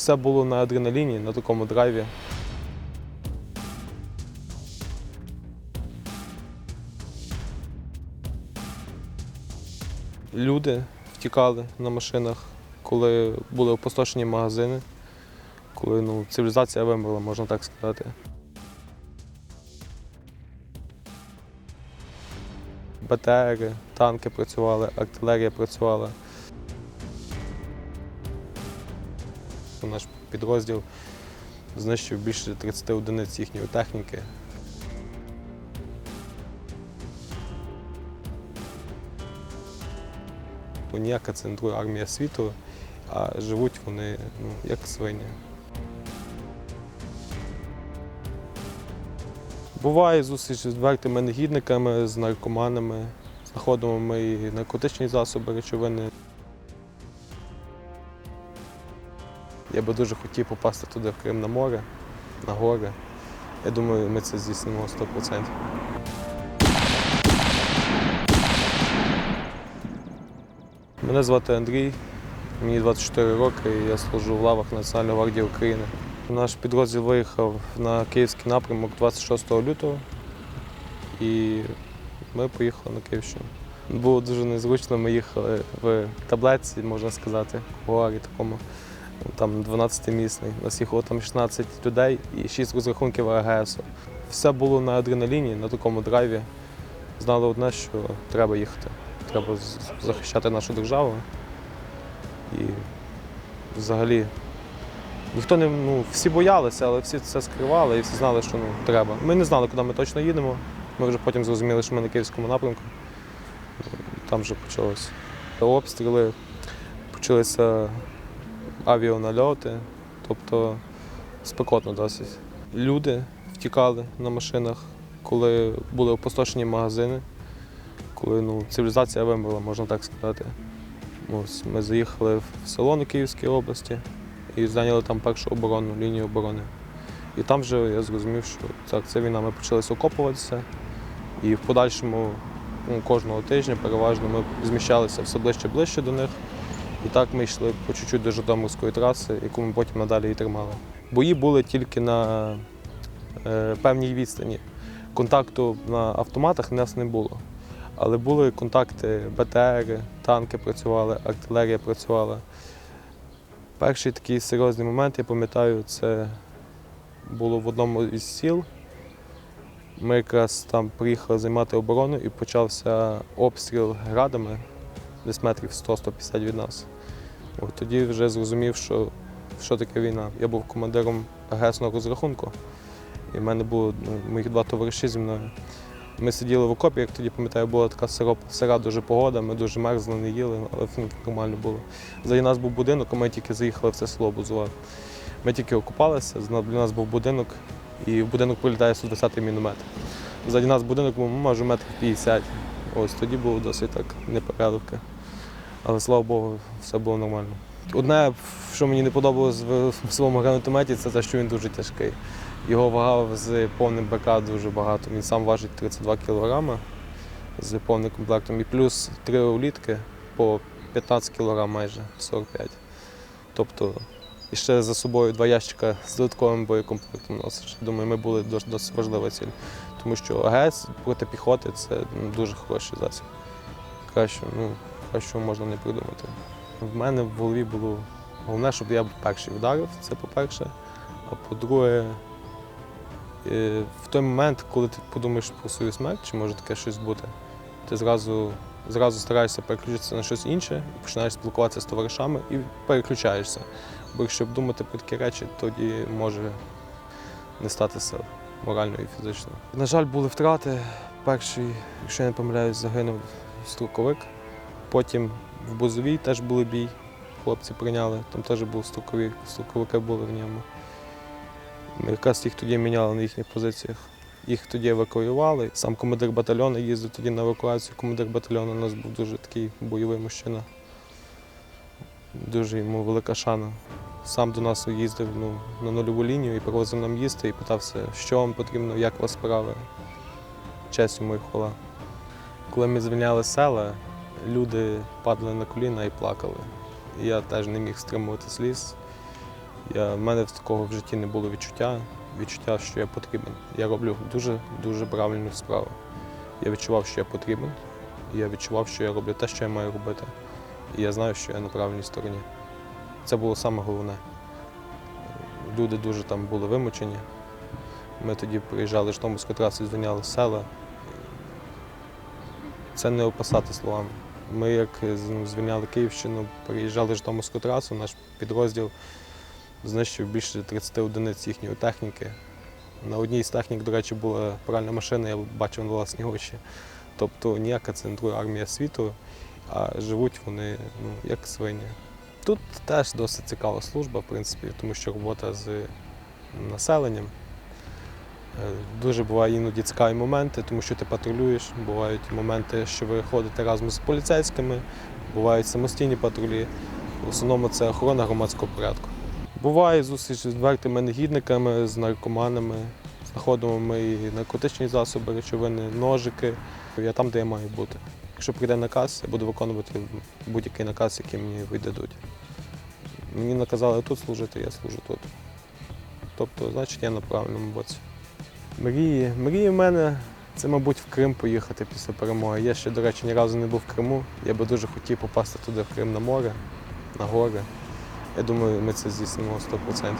Все було на адреналіні, на такому драйві. Люди втікали на машинах, коли були опустошені магазини, коли ну, цивілізація вимерла, можна так сказати. БТРи, танки працювали, артилерія працювала. Наш підрозділ знищив більше 30 одиниць їхньої техніки. Ніяка це не друга армія світу, а живуть вони ну, як свині. Буває зустріч з відвертими негідниками, з наркоманами, знаходимо ми і наркотичні засоби, речовини. Я би дуже хотів попасти туди в Крим на море, на гори. Я думаю, ми це здійснимо 100%. Мене звати Андрій, мені 24 роки і я служу в лавах Національної гвардії України. Наш підрозділ виїхав на київський напрямок 26 лютого і ми поїхали на Київщину. Було дуже незручно, ми їхали в таблетці, можна сказати, в горі такому, там 12-місний. Нас їхало там 16 людей і 6 розрахунків АГС. Все було на адреналіні, на такому драйві. Знали одне, що треба їхати. Треба захищати нашу державу. І взагалі ніхто не ну, всі боялися, але всі це скривали і всі знали, що ну, треба. Ми не знали, куди ми точно їдемо. Ми вже потім зрозуміли, що ми на київському напрямку. Там вже почалося обстріли, почалися авіанальоти, тобто спекотно досить. Люди втікали на машинах, коли були опустошені магазини, коли ну, цивілізація вимерла, можна так сказати. Ось, ми заїхали в село на Київській області і зайняли там першу оборонну лінію оборони. І там вже я зрозумів, що так, це війна. Ми почалися окопуватися, і в подальшому ну, кожного тижня переважно ми зміщалися все ближче і ближче до них. І так ми йшли по чуть-чуть до Житомирської траси, яку ми потім надалі і тримали. Бої були тільки на е, певній відстані. Контакту на автоматах у нас не було. Але були контакти БТРи, танки працювали, артилерія працювала. Перший такий серйозний момент, я пам'ятаю, це було в одному із сіл. Ми якраз там приїхали займати оборону і почався обстріл градами десь метрів 100-150 від нас. От тоді вже зрозумів, що, що таке війна. Я був командиром агресного розрахунку, і в мене було ну, моїх два товариші зі мною. Ми сиділи в окопі, як тоді пам'ятаю, була така сиро- сира дуже погода, ми дуже мерзли, не їли, але нормально було. Ззаді нас був будинок, а ми тільки заїхали в це село Бузувати. Ми тільки окупалися, біля нас був будинок, і в будинок прилітає 120-й міномет. Ззаді нас будинок був, може, метр 50. Ось тоді було досить так непорядки. Але слава Богу, все було нормально. Одне, що мені не подобалось в своєму гранатометі, це те, що він дуже тяжкий. Його вага з повним БК дуже багато. Він сам важить 32 кг з повним комплектом. І плюс три улітки по 15 кг майже 45. Тобто і ще за собою два ящика з додатковим боєкомплектом носиш. Думаю, ми були досить важлива ціль. Тому що АГС проти піхоти це ну, дуже хороший засіб. Краще, ну, кращого можна не придумати. В мене в голові було головне, щоб я перший вдарив, це по-перше. А по-друге, е, в той момент, коли ти подумаєш про свою смерть, чи може таке щось бути, ти зразу, зразу стараєшся переключитися на щось інше, починаєш спілкуватися з товаришами і переключаєшся. Бо якщо думати про такі речі, тоді може не стати сил морально і фізично. На жаль, були втрати. Перший, якщо я не помиляюсь, загинув струковик. Потім в Бузовій теж були бій. Хлопці прийняли, там теж був струковик, струковики були в ньому. Якраз їх тоді міняли на їхніх позиціях. Їх тоді евакуювали. Сам командир батальйону їздив тоді на евакуацію. Командир батальйону у нас був дуже такий бойовий мужчина. Дуже йому велика шана. Сам до нас їздив ну, на нульову лінію і привозив нам їсти і питався, що вам потрібно, як у вас справи. Честь йому і хвала. Коли ми звільняли села, люди падали на коліна і плакали. Я теж не міг стримувати сліз. Я, в мене такого в житті не було відчуття, відчуття, що я потрібен. Я роблю дуже-дуже правильну справу. Я відчував, що я потрібен, я відчував, що я роблю те, що я маю робити. І я знаю, що я на правильній стороні. Це було саме головне. Люди дуже там були вимучені. Ми тоді приїжджали з Житомирської траси, звільняли села. Це не описати словами. Ми, як ну, звільняли Київщину, приїжджали Житомирську трасу, наш підрозділ знищив більше 30 одиниць їхньої техніки. На одній з технік, до речі, була пральна машина, я бачив на власні очі. Тобто ніяка це не друга армія світу, а живуть вони ну, як свині. Тут теж досить цікава служба, в принципі, тому що робота з населенням. Е, Дуже бувають іноді цікаві моменти, тому що ти патрулюєш. Бувають моменти, що ви ходите разом з поліцейськими, бувають самостійні патрулі. В основному це охорона громадського порядку. Буває зустріч з відвертими негідниками, з наркоманами. Знаходимо ми і наркотичні засоби, речовини, ножики. Я там, де я маю бути. Якщо прийде наказ, я буду виконувати будь-який наказ, який мені видадуть. Мені наказали тут служити, я служу тут. Тобто, значить, я на правильному боці. Мрії. Мрії в мене це, мабуть, в Крим поїхати після перемоги. Я ще, до речі, ні разу не був в Криму. Я би дуже хотів попасти туди в Крим на море, на гори. Я думаю, ми це здійснимо 100%.